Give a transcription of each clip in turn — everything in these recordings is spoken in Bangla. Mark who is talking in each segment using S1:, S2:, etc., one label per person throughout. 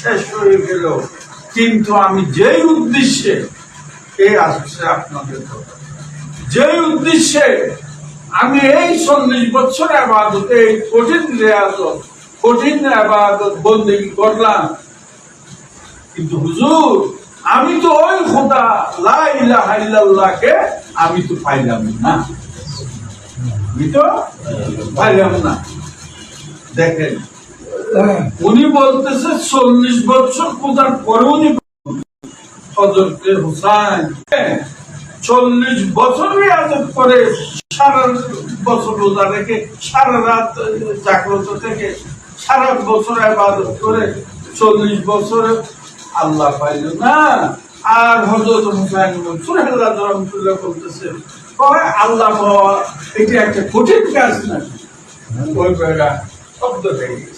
S1: শেষ হয়ে গেল। কিন্তু আমি যেই উদ্দেশ্যে এই আসছে আপনাদের কথা। যেই উদ্দেশ্যে আমি এই চল্লিশ বছর আবাদত, এই কঠিন রেয়াজত, কঠিন আবাদত বন্দেগী করলাম। কিন্তু হুজুর, আমি তো ওই খোদা, লা ইলাহা ইল্লাল্লাহকে আমি তো পাইলাম না। আমি তো পাইলাম না। দেখেন উনি বলতেছে চল্লিশ বছর খোদার পরে উনি হজরতে হুসাইন। চল্লিশ বছর আদত করে সারা বছর রোজা রেখে সারা রাত জাগ্রত থেকে সারা বছর আবাদত করে চল্লিশ বছরে আল্লাহ পাইল না। আর হজরত হুসাইন মনসুর আল্লাহ রহমতুল্লাহ বলতেছে, কয়, আল্লাহ এটি একটা কঠিন কাজ না। ওই বেড়া শব্দ হয়ে গেছে।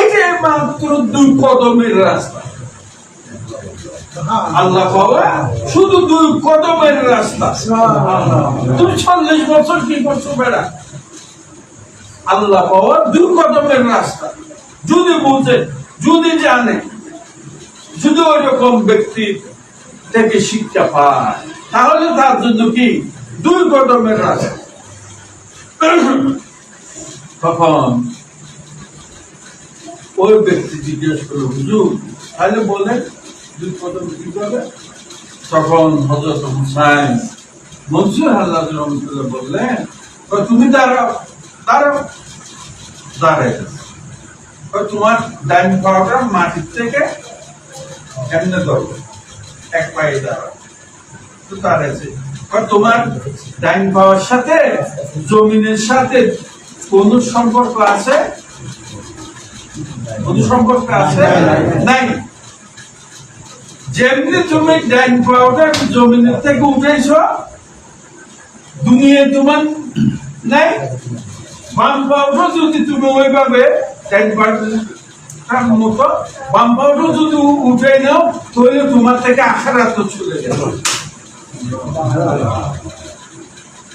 S1: এটাই মাত্র দুই কদমের রাস্তা। আল্লাহ পাওয়া শুধু দুই কদমের রাস্তা। তুমি চল্লিশ বছর কি করছ বেড়া? আল্লাহ পাওয়া দুই কদমের রাস্তা। যদি বুঝে যদি জানে যদি ওইরকম ব্যক্তি থেকে শিক্ষা পায় তাহলে তার জন্য কি? দুই কদমের রাস্তা। তখন ওই ব্যক্তি জিজ্ঞেস করল, হুজুর, তাহলে বলেন দুই কদম কি করবে তখন হজরত হুসাইন মনসুর আল্লাহ রহমতুল্লাহ বললেন তুমি দাঁড়াও দাঁড়াও। দাঁড়াই তোমার ডাইন পাওয়াটা মাটির থেকে এমনি ধরবে এক পায়ে দাঁড়াও। তো দাঁড়াইছে তোমার ডাইন পাওয়ার সাথে জমিনের সাথে কোন সম্পর্ক আছে? কোন সম্পর্ক আছে? নাই। যেমনি তুমি পাওয়াটা জমিনের থেকে উঠেছ, দুনিয়ায় তোমার নাই। বাম পাওয়াটা যদি তুমি ওইভাবে মতো বাম পাওয়াটা যদি উঠে নাও, তাহলে তোমার থেকে আখারাত চলে যাবে।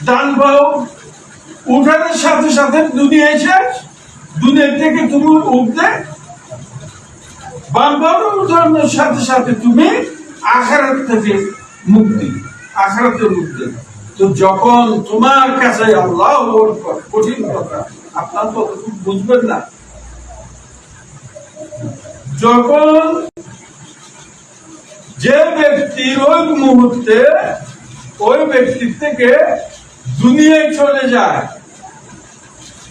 S1: ডান পাও উঠানোর সাথে সাথে দুনিয়ায় শেষ দুনিয়া থেকে তুমি উঠতে উঠানোর সাথে সাথে তুমি আখারাত থেকে মুক্তি আখারাতের মুক্তি। তো যখন তোমার কাছে আল্লাহ কঠিন কথা, আপনার তো বুঝবেন না। যখন যে ব্যক্তি ওই মুহূর্তে, ওই ব্যক্তির থেকে দুনিয়ায় চলে যায়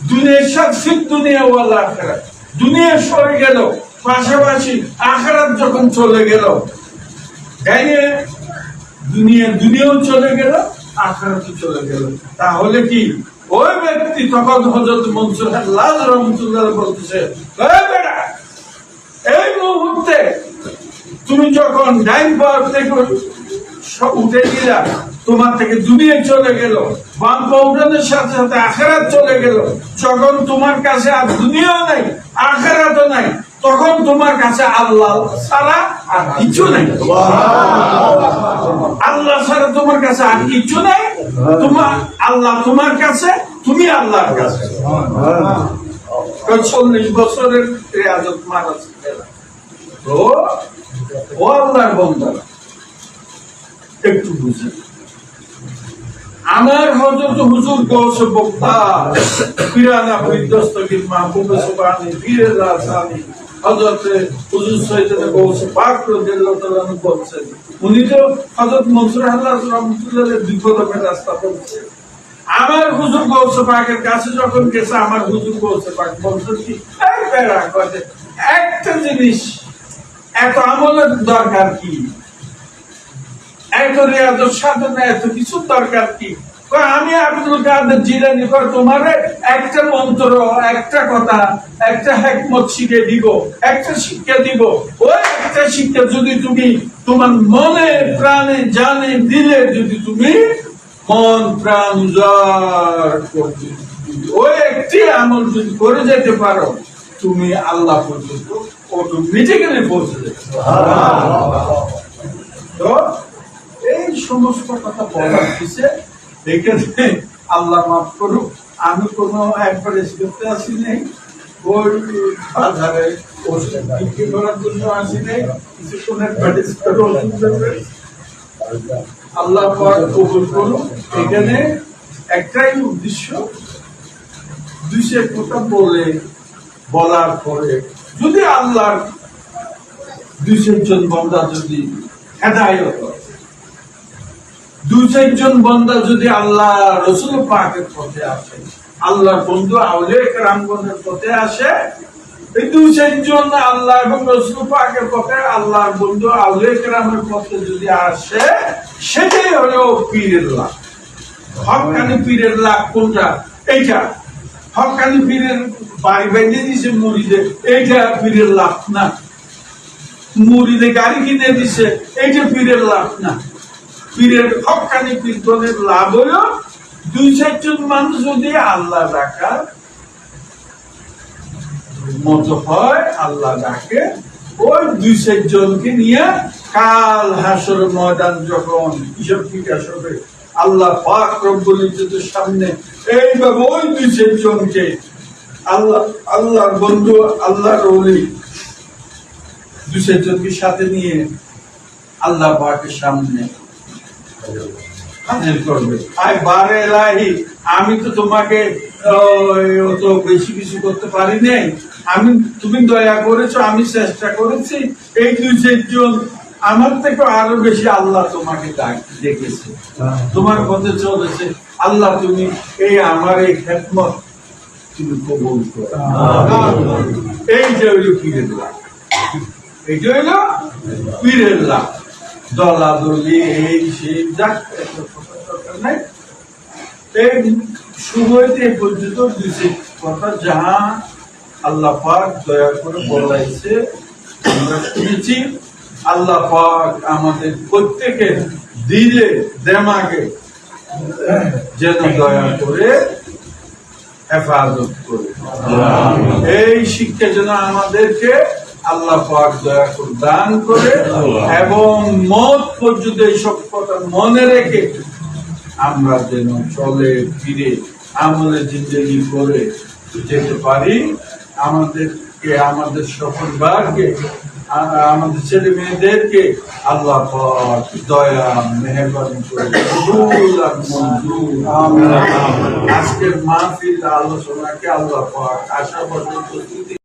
S1: দুনিয়া ওয়ালা দুনিয়া সরে গেল, পাশাপাশি যখন চলে গেল, গাইয়ে দুনিয়া দুনিয়াও চলে গেল চলে গেল। তাহলে কি ওই ব্যক্তি তখন হজরত মনসুর আল্লাহ রহমতুল্লাহ বলতেছে, "এই মুহূর্তে তুমি যখন ডাইন পাওয়ার থেকে উঠে দিলা তোমার থেকে দুনিয়া চলে গেল। বাম পাউডারের সাথে সাথে আখেরাত চলে গেল। যখন তোমার কাছে আর দুনিয়াও নাই, আখেরাতও নাই, তখন তোমার কাছে আল্লাহ ছাড়া আর কিছু নাই। আল্লাহ ছাড়া তোমার কাছে আর কিছু নাই। তোমার আল্লাহ তোমার কাছে, তুমি আল্লাহর কাছে। চল্লিশ বছরের রেয়াজত মারা ও আল্লাহর বন্দারা একটু বুঝে। আমার হজরত হুজুর গৌস বক্তা পিরানা মাহবুব সুবহানি হুজুর পাক রাদিয়াল্লাহু তাআলা বলছেন, উনি তো মনসুর আল্লাহ রাস্তা আমার হুজুর গৌস পাকের কাছে যখন গেছে, আমার হুজুর গৌস পাক বলছেন কি একটা জিনিস, এত আমলের দরকার কি? এত রেয়াজত সাধনা এত কিছু দরকার কি? আমি আব্দুল কাদের জিলানি তোমারে একটা মন্ত্র একটা কথা একটা হেকমত শিখে দিব একটা শিক্ষা দিব। ওই একটা শিক্ষা যদি তুমি তোমার মনে প্রাণে জানে দিলে যদি তুমি মন প্রাণ করতে ওই একটি আমল যদি করে যেতে পারো তুমি আল্লাহ পর্যন্ত অটোমেটিক্যালি পৌঁছে যাবে। তো এই সমস্ত কথা বলার পিছে এখানে আল্লাহ মাফ করুক, আমি কোনো একবারে করতে আসি নাই ওই বাজারে বিক্রি করার জন্য আসি নাই কিছুক্ষণ অ্যাডভার্টাইজ করে আল্লাহ কবুল এখানে একটাই উদ্দেশ্য দুইশো কথা বলে বলার পরে যদি আল্লাহর দুই চারজন বন্দা যদি হেদায়ত দুই চারজন বন্দা যদি আল্লাহ রসুল পাকের পথে আসে, আল্লাহর বন্ধু আউলে রামগঞ্জের পথে আসে, এই দুই চারজন আল্লাহ এবং রসুল পাকের পথে আল্লাহর বন্ধু আউলে রামের পথে যদি আসে, সেটাই হলো পীরের লাভ হকানি পীরের লাভ কোনটা? এইটা। হকানি পীরের বাড়ি বেঁধে দিছে মুড়িতে এইটা পীরের লাভ না। মুড়িতে গাড়ি কিনে দিছে। এইটা পীরের লাভ না। পীরের হকানি কীর্তনের লাভ হলো দুই চারজন মানুষ যদি আল্লাহ ডাকার মতো হয় আল্লাহ ডাকে, ওই দুই চারজনকে নিয়ে কাল হাসর ময়দান যখন কিশোর বিকাশ হবে, আল্লাহ পাক রব্বুল সামনে এইভাবে ওই দুই চারজনকে আল্লাহ, আল্লাহর বন্ধু, আল্লাহর ওলি দুই চারজনকে সাথে নিয়ে আল্লাহ পাকের সামনে হাজির করবে আয় বারে এলাহি আমি তো তোমাকে বেশি কিছু করতে পারি নাই আমি তুমি দয়া করেছ আমি চেষ্টা করেছি এই দুই চারজন আমার থেকে আরও বেশি আল্লাহ তোমাকে ডেকেছে তোমার পথে চলেছে আল্লাহ তুমি এই আমার এই খেদমত তুমি কবুল করো এই যে হইল পীরের লাভ এইটা হইল পীরের লাভ দলাদলি এই সেই যাক দরকার নাই। এই শুরু হইতে এই পর্যন্ত দুইটি কথা যাহা আল্লাহ পাক দয়া করে বলাইছে আমরা শুনেছি আল্লাহ পাক আমাদের প্রত্যেকের দিলে দেমাগে যেন দয়া করে হেফাজত করে। এই শিক্ষা যেন আমাদেরকে আল্লাহ পাক দয়া করে দান করে এবং মত পর্যন্ত এইসব কথা মনে রেখে আমরা যেন চলে ফিরে আমলে জিন্দগি করে যেতে পারি। আমাদেরকে আমাদের সকল বারকে আমাদের ছেলে মেয়েদেরকে আল্লাহ দয়া মেহরবানি করে আজকের মাহফিল আলোচনাকে আল্লাহ পাক আশা পর্যন্ত